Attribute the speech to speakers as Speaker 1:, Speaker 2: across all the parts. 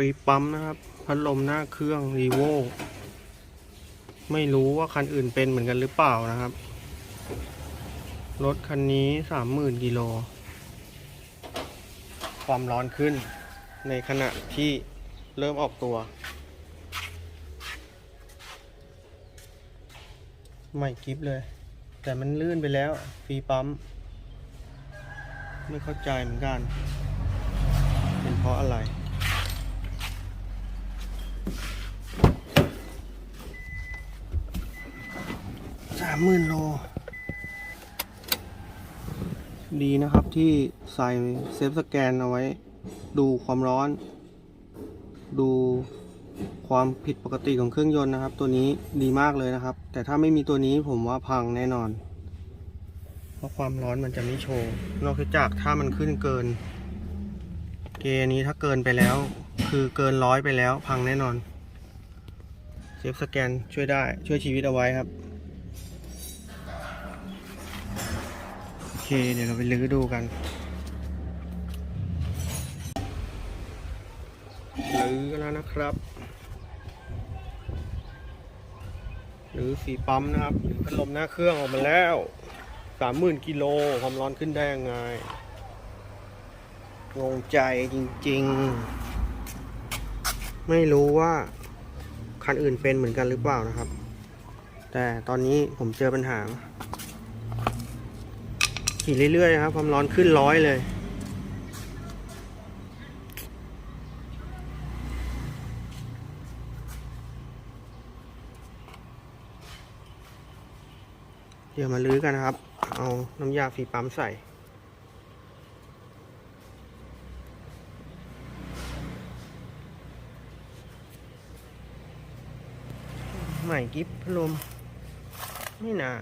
Speaker 1: รีปั๊มนะครับ พัดลมหน้าเครื่องรีโวไม่รู้ว่าคันอื่นเป็นเหมือนกันหรือเปล่านะครับ รถคันนี้สามหมื่นกิโล ความร้อนขึ้นในขณะที่เริ่มออกตัว ไม่กิฟเลย แต่มันลื่นไปแล้วฟรีปั๊ม ไม่เข้าใจเหมือนกัน เป็นเพราะอะไรามหมื่นโล ดีนะครับที่ใส่เซฟสแกนเอาไว้ ดูความร้อน ดูความผิดปกติของเครื่องยนต์นะครับ ตัวนี้ดีมากเลยนะครับ แต่ถ้าไม่มีตัวนี้ผมว่าพังแน่นอน เพราะความร้อนมันจะไม่โชว์ นอกจากถ้ามันขึ้นเกิน เกณฑ์นี้ถ้าเกินไปแล้ว คือเกินร้อยไปแล้วพังแน่นอนเซฟสแกนช่วยได้ช่วยชีวิตเอาไว้ครับ เคเดี๋ยวเราไปลื้อดูกันลื้อแล้วนะครับลื้อสีปั๊มนะครับพัดลมหน้าเครื่องออกมาแล้วสามหมื่นกิโลความร้อนขึ้นได้ยังไง งงใจจริง ๆ ไม่รู้ว่า คันอื่นเป็นเหมือนกันหรือเปล่านะครับ แต่ตอนนี้ผมเจอปัญหา ขี่เรื่อยๆครับ ความร้อนขึ้นร้อยเลย เดี๋ยวมาลื้อกันนะครับ เอาน้ำยาฟีปั๊มใส่ใหม่กิฟพัดลมไม่น่า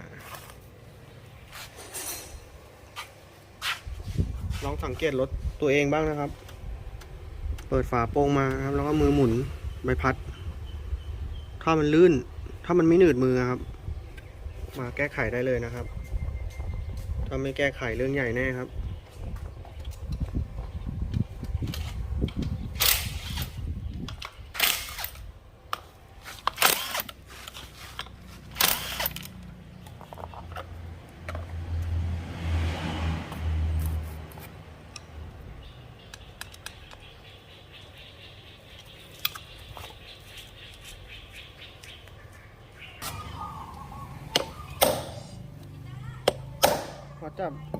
Speaker 1: ลองสังเกตรถตัวเองบ้างนะครับ เปิดฝาโปร่งมาครับ แล้วก็มือหมุนใบพัด ถ้ามันลื่น ถ้ามันไม่หนืดมือครับ มาแก้ไขได้เลยนะครับ ถ้าไม่แก้ไขเรื่องใหญ่แน่ครับ ข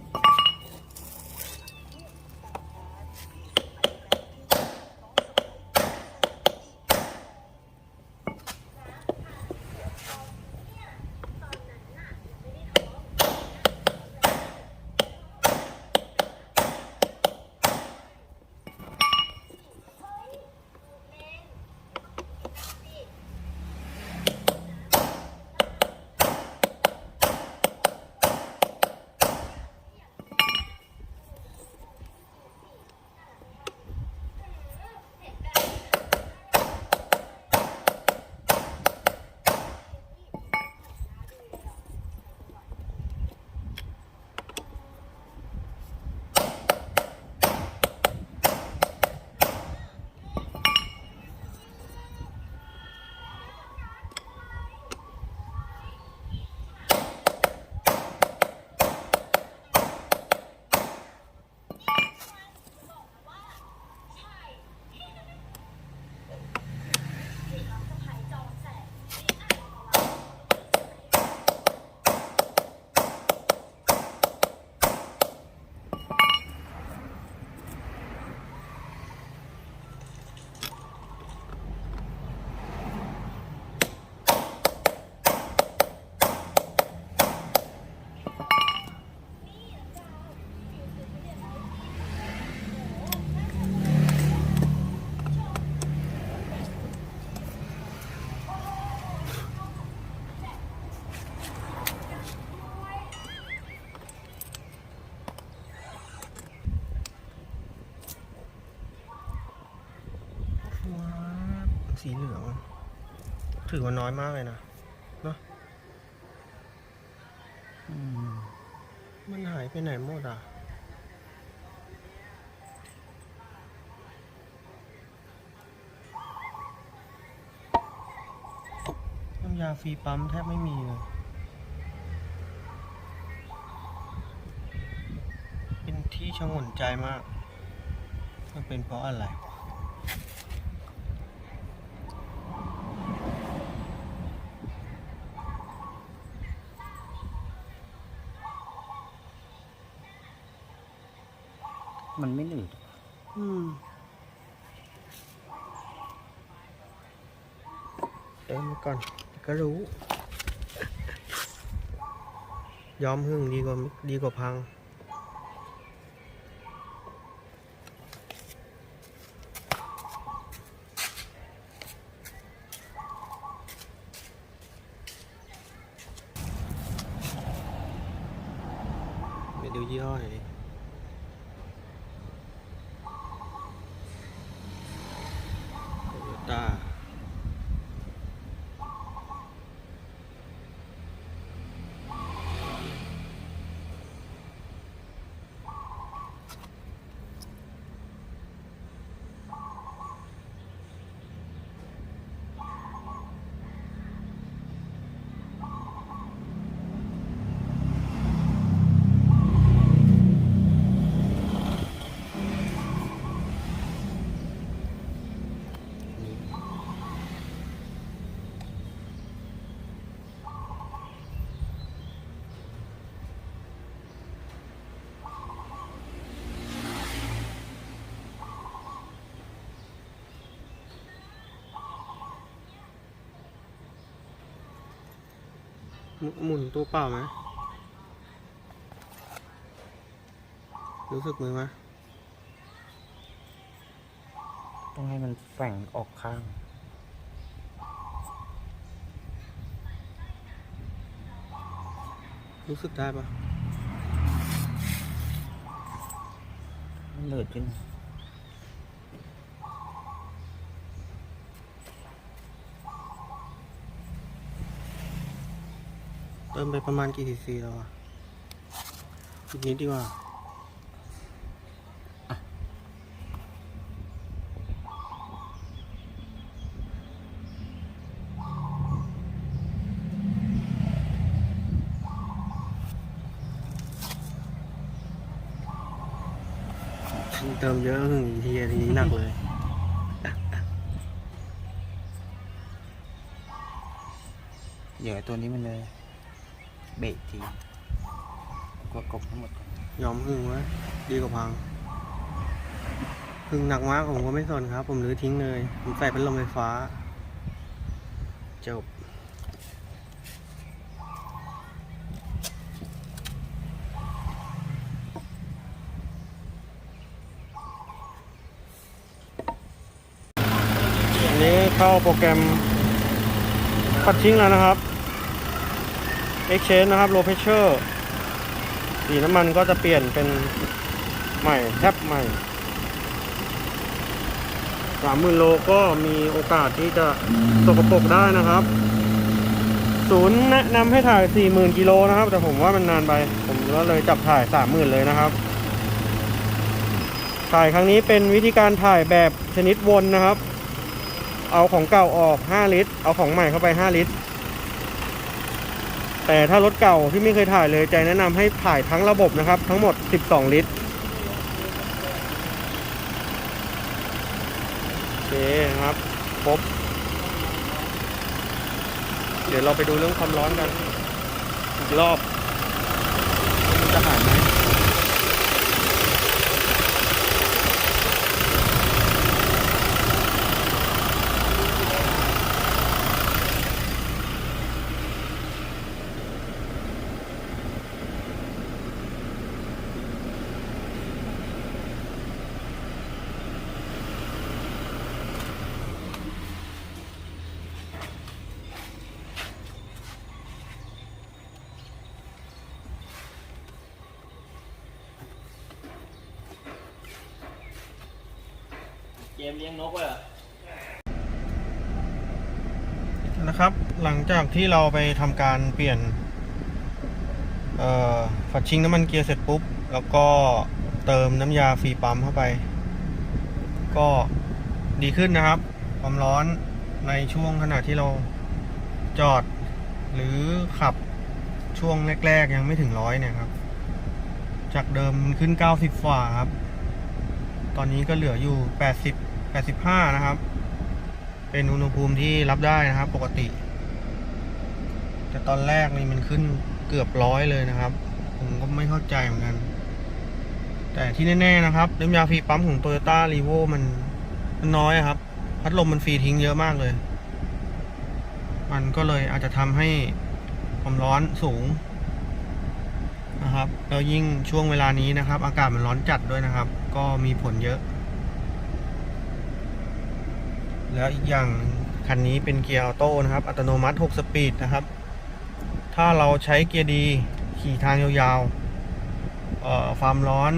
Speaker 1: ีเหลืองถือว่าน้อยมากเลยนะเนาะมันหายไปไหนหมดอะน้ำยาฟรีปั๊มแทบไม่มีเลย เป็นที่ชงหนใจมาก มันเป็นเพราะอะไร
Speaker 2: มันไม่หนืด
Speaker 1: อืมเติมมาก่อนก็รู้ ยอมหึ่งดีกว่าดีกว่าพัง หมุหมุนตัวเปล่าไหมรู้สึกมือไหม
Speaker 2: ต้องให้มันแฝงออกข้าง
Speaker 1: รู้สึกได้ปะ
Speaker 2: มันเหลืดขึ้น
Speaker 1: ติมไปประมาณกี่ซีซีแล้วอะอีกนิดดีกว่าเติมเยอะหึงอีกทีทีนี้หนักเลย
Speaker 2: เดี๋ยวไอ้ตัวนี้มันเลย เบรกทีก็กบทั้งหมดก่อน
Speaker 1: ยอมหึงไว้ดีกว่าพังหึงหนักมากผมก็ไม่สนครับ ผมรื้อทิ้งเลย ผมใส่เป็นลมไฟฟ้า จบ อันนี้เข้าโปรแกรมปัดชิงแล้วนะครับ Exchange นะครับ Low Pressure สีน้ำมันก็จะเปลี่ยนเป็นใหม่แทบใหม่สามหมื่นโลก็มีโอกาสที่จะสกปรกได้นะครับ ศูนย์แนะนำให้ถ่ายสี่หมื่นกิโลนะครับ แต่ผมว่ามันนานไป ผมก็เลยจับถ่ายสามหมื่นเลยนะครับ ถ่ายครั้งนี้เป็นวิธีการถ่ายแบบชนิดวนนะครับ เอาของเก่าออก 5 ลิตร เอาของใหม่เข้าไป 5 ลิตร แต่ถ้ารถเก่าที่ไม่เคยถ่ายเลยใจแนะนำให้ถ่ายทั้งระบบนะครับ ทั้งหมด 12 ลิตรโอเคครับครบเดี๋ยวเราไปดูเรื่องความร้อนกัน อีกรอบจะหายไหม
Speaker 2: เกมเลี้ยงนกเลยเหรอ
Speaker 1: นะครับ หลังจากที่เราไปทำการเปลี่ยนฝัดชิงน้ำมันเกียร์เสร็จปุ๊บ แล้วก็เติมน้ำยาฟรีปั๊มเข้าไป ก็ดีขึ้นนะครับ ความร้อนในช่วงขณะที่เราจอด หรือขับช่วงแรก ๆ ยังไม่ถึงร้อยเนี่ยครับ จากเดิมมันขึ้น 90ฝ่าครับ ตอนนี้ก็เหลืออยู่ 80 85 นะครับ เป็นอุณหภูมิที่รับได้นะครับ ปกติ แต่ตอนแรกนี่มันขึ้นเกือบร้อยเลยนะครับ ผมก็ไม่เข้าใจเหมือนกัน แต่ที่แน่ ๆ นะครับน้ำยาฟรีปั๊มของโตโยต้ารีโวมันมันน้อยครับ พัดลมมันฟรีทิ้งเยอะมากเลย มันก็เลยอาจจะทำให้ความร้อนสูงนะครับแล้วยิ่งช่วงเวลานี้นะครับ อากาศมันร้อนจัดด้วยนะครับ ก็มีผลเยอะ แล้วอีกอย่างคันนี้เป็นเกียร์ออโต้นะครับ อัตโนมัติ 6 สปีดนะครับ ถ้าเราใช้เกียร์ดีขี่ทางยาวๆความร้อน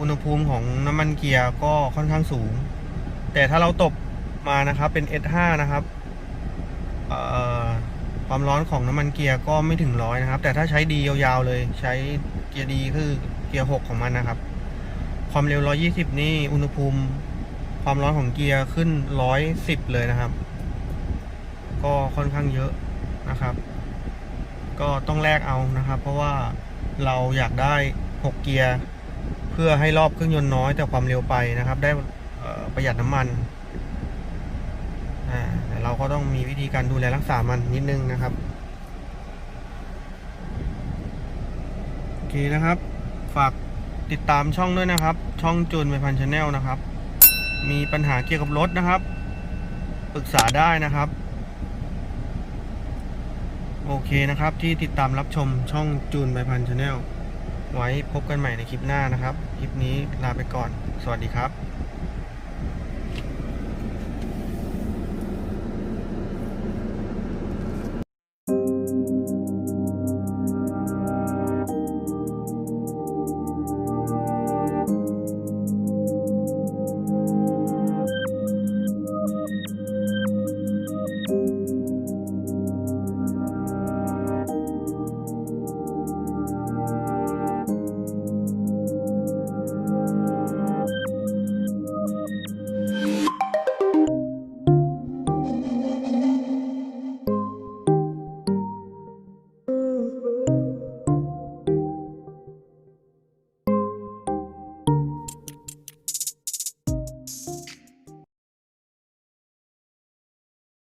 Speaker 1: อุณหภูมิของน้ำมันเกียร์ก็ค่อนข้างสูง แต่ถ้าเราตบมานะครับเป็น S5 นะครับความร้อนของน้ำมันเกียร์ก็ไม่ถึงร้อยนะครับ แต่ถ้าใช้ดียาวๆเลย ใช้เกียร์ดีคือเกียร์ 6 ของมันนะครับ ความเร็ว 120 นี่อุณหภูมิ ความร้อนของเกียร์ขึ้น 110 เลยนะครับ ก็ค่อนข้างเยอะนะครับ ก็ต้องแลกเอานะครับ เพราะว่าเราอยากได้ 6 เกียร์ เพื่อให้รอบเครื่องยนต์น้อยแต่ความเร็วไปนะครับ ได้ประหยัดน้ำมันแต่เราก็ต้องมีวิธีการดูแลรักษามันนิดนึงนะครับโอเคนะครับ ฝากติดตามช่องด้วยนะครับ ช่องจูนไปพันชาแนลนะครับ มีปัญหาเกี่ยวกับรถนะครับ ปรึกษาได้นะครับ โอเคนะครับที่ติดตามรับชมช่องจูนใบพันชาแนลไว้พบกันใหม่ในคลิปหน้านะครับ คลิปนี้ลาไปก่อน สวัสดีครับ